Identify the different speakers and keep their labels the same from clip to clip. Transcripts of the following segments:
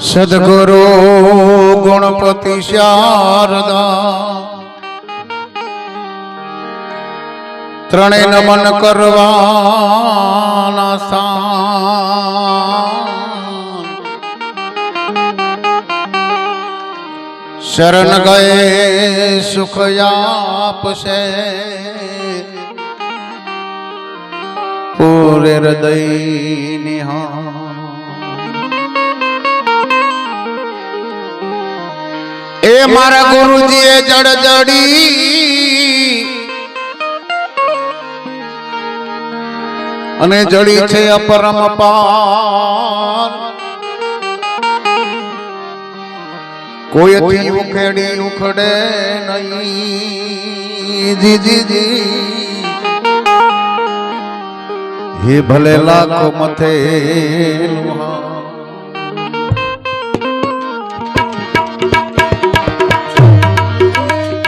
Speaker 1: સદગુરુ ગુણપતિ શારદા ત્રણે નમન કરવાના સાન શરણ ગયે સુખ આપશે. પૂરે હૃદય નિહા એ મારા ગુરુજીએ જડજડી અને જડી છે અપરમ પાર કોઈથી ઉખેડી ઉખડે નહીં? જી હે ભલે લાખો મથે.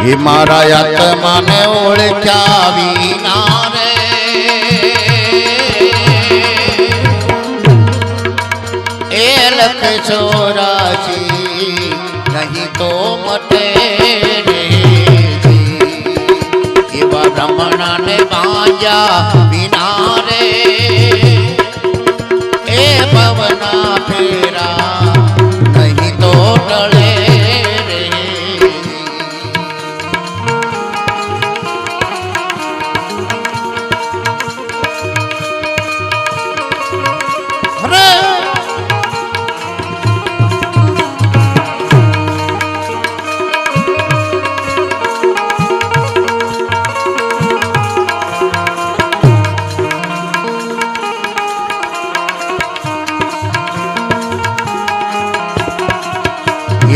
Speaker 1: હે મારા આત્માને ઓળખ્યા વિના રે.
Speaker 2: એ લખ ચોરાશી એવા ને બાજા વિના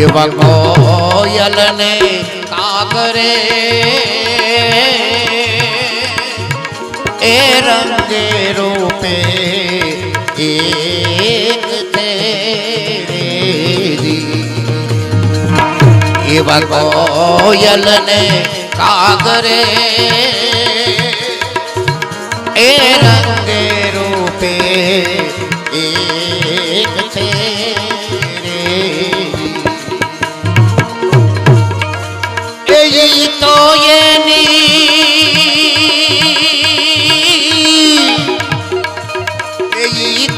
Speaker 2: એવા કોયલને કાગરે. એ રંગે રૂપે એક એવા કોયલને કાગરે. એ રંગે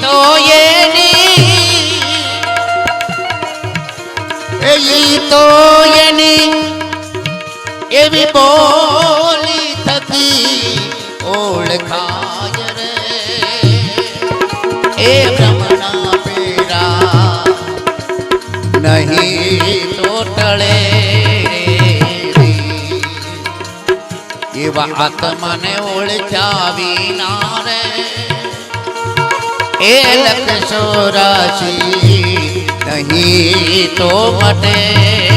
Speaker 2: તો એની એ તો એની એવી બોલી થતી ઓળખાય રે એ બ્રહ્મણા પેરા નહીં તો ટળે. એવા આત્માને ઓળખ્યા વિના રે એ લક્ષ રાશિ નહીં તો મટે.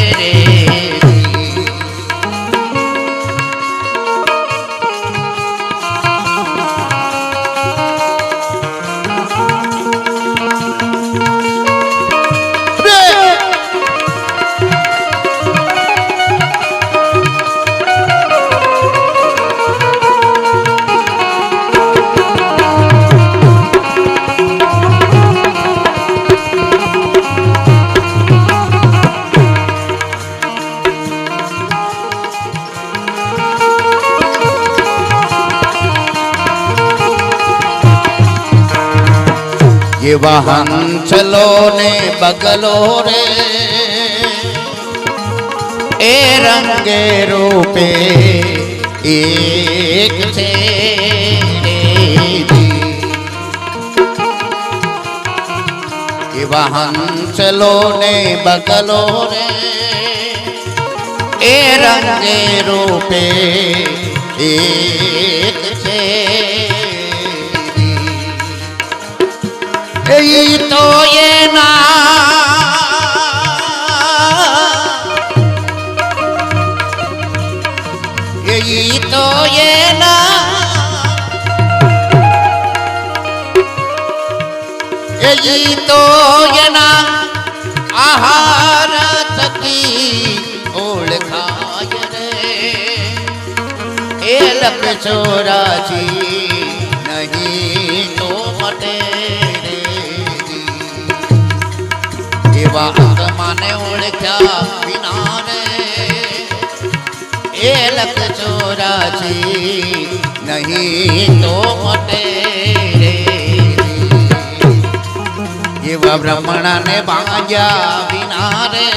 Speaker 2: એવા હંસલો ને બગલો રે એ રંગે રૂપે એક છે. એવા હંસલો ને બગલો રે એ રંગે રૂપે એક છે તો એના એ એ તો એના આહાર થકી ઓળખાય રે. એ લપ ચોરાજી નહીં તો મટે. આત્માને ઓળખ્યા વિનાને. એ લખ ચોરાજી નહીં તો મટે એવા બ્રહ્મણાને બાંધ્યા વિના રે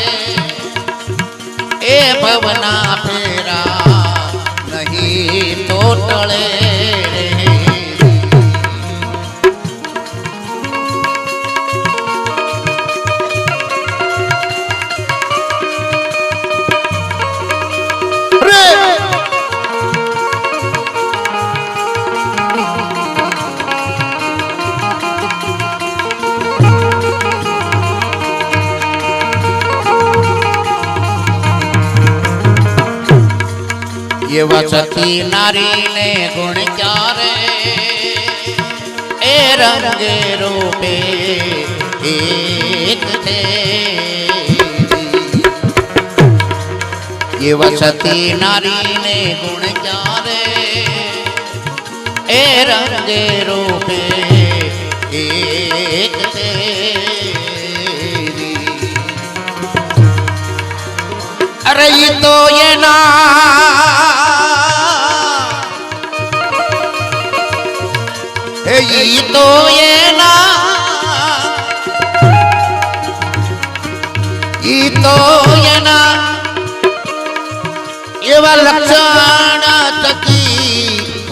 Speaker 2: એ ભવના ફેરા નહીં તો ટળે. એવા સતી નારીને ગુણ ચારે. એ રંગે રૂપે એક છે. એવા સતી નારીને ગુણ ચારે. એ રંગે રૂપે એક છે. અરે તો એના ઈ તો એના. ઈ તો એના. એવા લક્ષણ થકી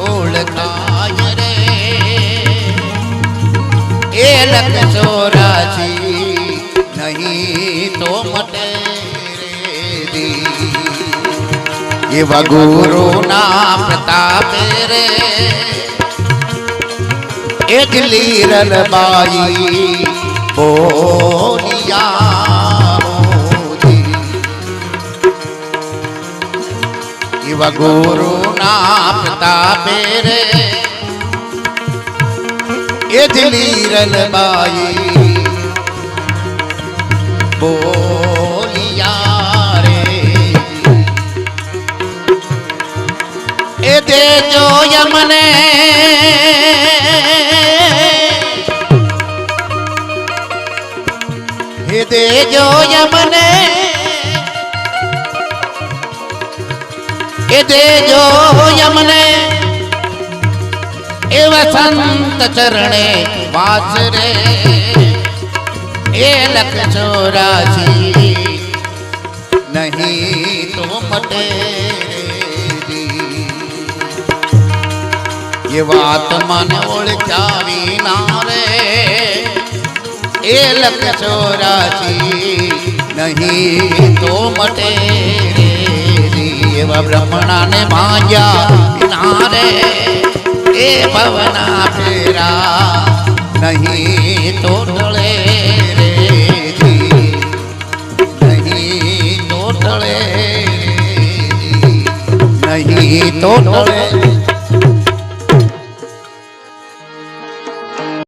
Speaker 2: ઓળખાય રે. એ લખ ચોરાજી નહીં તો મટે એવા ગુરુ ના પ્રતાપે રે. એક રનબાઈ બાઈ બોલિયા. એવા ગુરુ ના પ્રતાપે રે એ રનબાઈ બોલિયા રે એ દેજો યમને હે દેજો યમને એ દેજો યમને એ વસંત ચરણે વાસ રે. એ લખ ચોરાજી નહીં તો મટે એ વાત મને ઓળખાવી ના રે. એ લખજો રાજી નહીં તો મટે એવા બ્રહ્મણાને માયા ના રે. એ ભવના ફેરા, નહીં તો ટળે નહીં તો ટળે નહીં તો ટળે